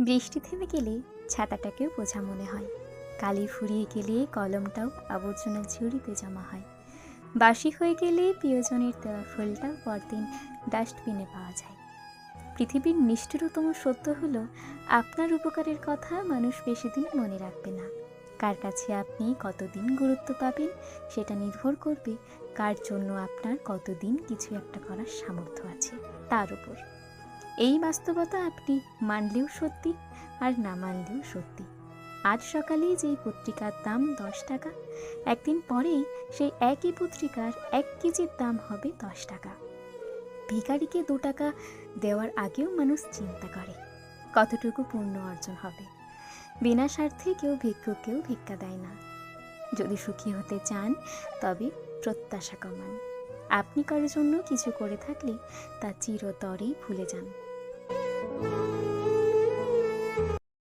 বৃষ্টি থেমে গেলে ছাতাটাকেও বোঝা মনে হয়। কালি ফুরিয়ে গেলে কলমটাও আবর্জনা ঝুড়িতে জমা হয়। বাসি হয়ে গেলে প্রিয়জনের দেওয়া ফুলটাও পরদিন ডাস্টবিনে পাওয়া যায়। পৃথিবীর নিষ্ঠুরতম সত্য হলো, আপনার উপকারের কথা মানুষ বেশি দিন মনে রাখবে না। কার কাছে আপনি কতদিন গুরুত্ব পাবেন সেটা নির্ভর করবে কার জন্য আপনার কতদিন কিছু একটা করার সামর্থ্য আছে। তার উপর। এই বাস্তবতা আপনি মানলেও সত্যি আর না মানলেও সত্যি। আজ সকালে যেই পত্রিকার দাম দশ টাকা, একদিন পরেই সেই একই পত্রিকার এক কেজির দাম হবে দশ টাকা। ভিখারিকে দু টাকা দেওয়ার আগেও মানুষ চিন্তা করে, কতটুকু পূর্ণ অর্জন হবে? বিনা স্বার্থে কেউ ভিক্ষুকেও ভিক্ষা দেয় না। যদি সুখী হতে চান, তবে প্রত্যাশা কমান। আপনি কারোর জন্য কিছু করে থাকলে তা চিরতরেই ভুলে যান।